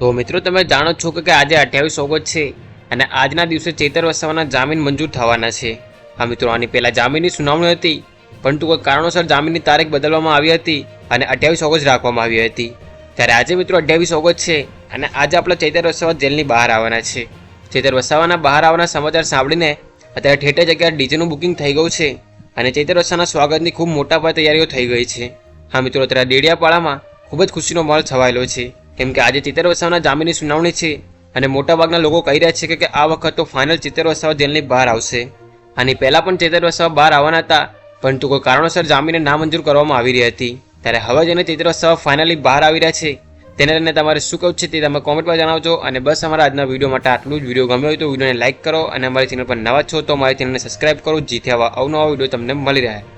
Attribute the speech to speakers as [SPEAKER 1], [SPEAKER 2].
[SPEAKER 1] તો મિત્રો, તમે જાણો છો કે આજે અઠ્યાવીસ ઓગસ્ટ છે અને આજના દિવસે ચેતર વસાવાના જામીન મંજૂર થવાના છે. હા મિત્રો, આની પહેલાં જામીનની સુનાવણી હતી, પરંતુ કોઈ કારણોસર જામીનની તારીખ બદલવામાં આવી હતી અને અઠ્યાવીસ ઓગસ્ટ રાખવામાં આવી હતી. ત્યારે આજે મિત્રો અઠ્યાવીસ ઓગસ્ટ છે અને આજે આપણા ચૈતર વસાવા જેલની બહાર આવવાના છે. ચૈતર વસાવાના બહાર આવવાના સમાચાર સાંભળીને અત્યારે ઠેઠે જગ્યાએ ડીજેનું બુકિંગ થઈ ગયું છે અને ચૈતર વસાવાના સ્વાગતની ખૂબ મોટા પાયે તૈયારીઓ થઈ ગઈ છે. હા મિત્રો, અત્યારે ડેડિયાપાડામાં ખૂબ જ ખુશીનો માહોલ છવાયેલો છે. કેમ કે આજે ચિત્તર વસાવાના જામીનની સુનાવણી છે અને મોટાભાગના લોકો કહી રહ્યા છે કે- આ વખત તો ફાઇનલ ચિત્તર વસાવા જેલની બહાર આવશે. આની પહેલાં પણ ચેતર બહાર આવવાના હતા, પરંતુ કોઈ કારણોસર જામીને નામંજૂર કરવામાં આવી રહી હતી. ત્યારે હવે જેને ચેતર વસાવા ફાઇનલી બહાર આવી રહ્યા છે, તેને લઈને તમારે શું કહું છે તે તમે કોમેન્ટમાં જણાવજો. અને બસ અમારા આજના વીડિયો માટે આટલું જ. વીડિયો ગમ્યો હોય તો વિડીયોને લાઇક કરો અને અમારી ચેનલ પર નવા છો તો અમારી ચેનલને સબસ્ક્રાઇબ કરો, જેથી આવા અવનવા વીડિયો તમને મળી રહે.